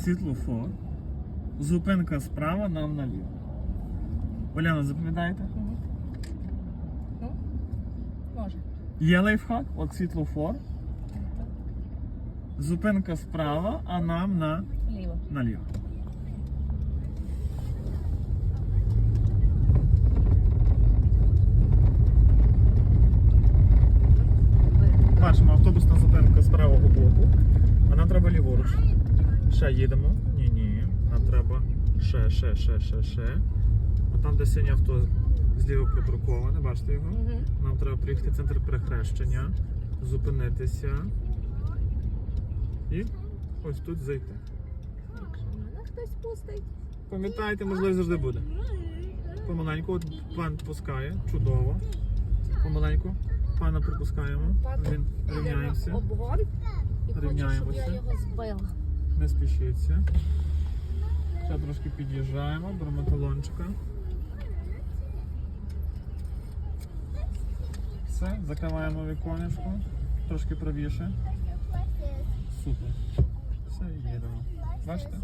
світлофор, зупинка справа, нам наліво. Оляна, запам'ятаєте? Ну, може. Є лайфхак, от світлофор, зупинка справа, а нам на Ліво. наліво. Бачимо, автобусна зупинка з правого боку, а нам треба ліворуч. Ще їдемо. Ні, ні. Нам треба ще, ще, ще, ще, ще. А там, де синє авто зліва припарковане, бачите його? Нам треба приїхати в центр перехрещення, зупинитися і ось тут зайти. Мене хтось пустить. Пам'ятайте, можливо, завжди буде. Помаленьку, от пан пускає, чудово. Помаленьку. Пана пропускаємо. Він рівняємося, Обгон. І хочу, щоб Рівняємося. я його збила. Не спішіться. Ще трошки під'їжджаємо, беремо талончика. Все, закриваємо віконечко, трошки правіше. Супер. Все, їдемо. Бачите?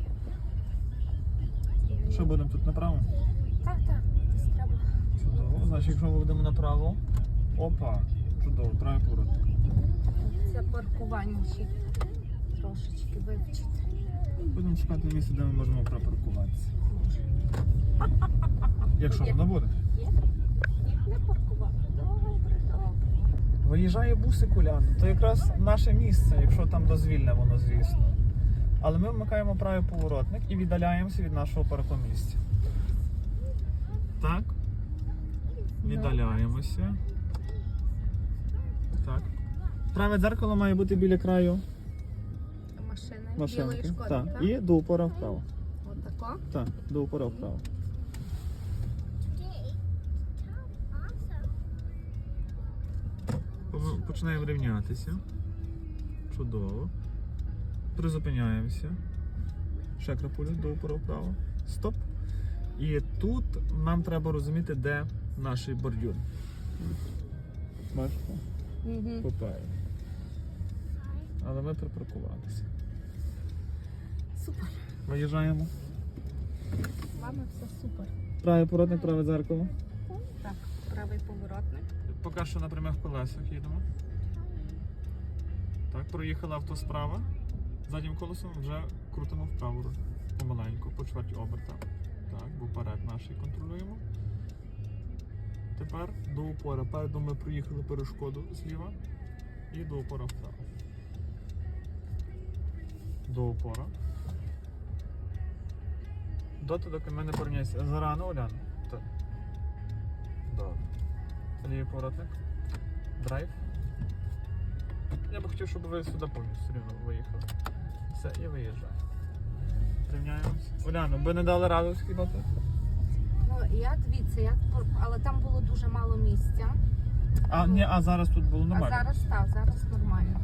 Що будемо тут направо? Так, так, десь треба. Чудово. Значить, якщо ми будемо направо. Опа! Чудово, правий поворот. Це паркування ще трошечки вивчити. Будемо шукати місце, де ми можемо припаркуватися. Якщо воно буде. Не паркувати. Добре, добре. Виїжджає бусик Улян. То якраз наше місце, якщо там дозвільне воно, звісно. Але ми вмикаємо правий поворотник і віддаляємося від нашого паркомісця. Так. Віддаляємося. Так. Праве дзеркало має бути біля краю машинки. шкоди, Так. так? І до упора вправо. Отако. Так, до упора вправо. Починаємо рівнятися. Чудово. Призупиняємося. Ще крапулю до упора вправо. Стоп. І тут нам треба розуміти, де наш бордюр. Бачите? Угу. Попереду. Але ми припаркувалися. Виїжджаємо. Вами все супер. Правий поворотник, праве дзеркало. Так, правий поворотник. Поки що на прямих колесах їдемо. Так, проїхала авто справа. Заднім колесом вже крутимо вправо помаленьку, по чверть оберта. Так, бо перед наш контролюємо. Тепер до упора. Передом ми проїхали перешкоду зліва і до упора вправо. До упора. Доти, доки ми не порівняємося. Зарано, Оляна? Добре. Лівий поворотник. Драйв. Я би хотів, щоб ви сюди повністю рівно виїхали. Все, і виїжджаю. Рівняємось. Уляно, би не дали раду схибати? Ну, я дивіться, я але там було дуже мало місця. А, ні, а зараз тут було нормально. А зараз так, зараз нормально.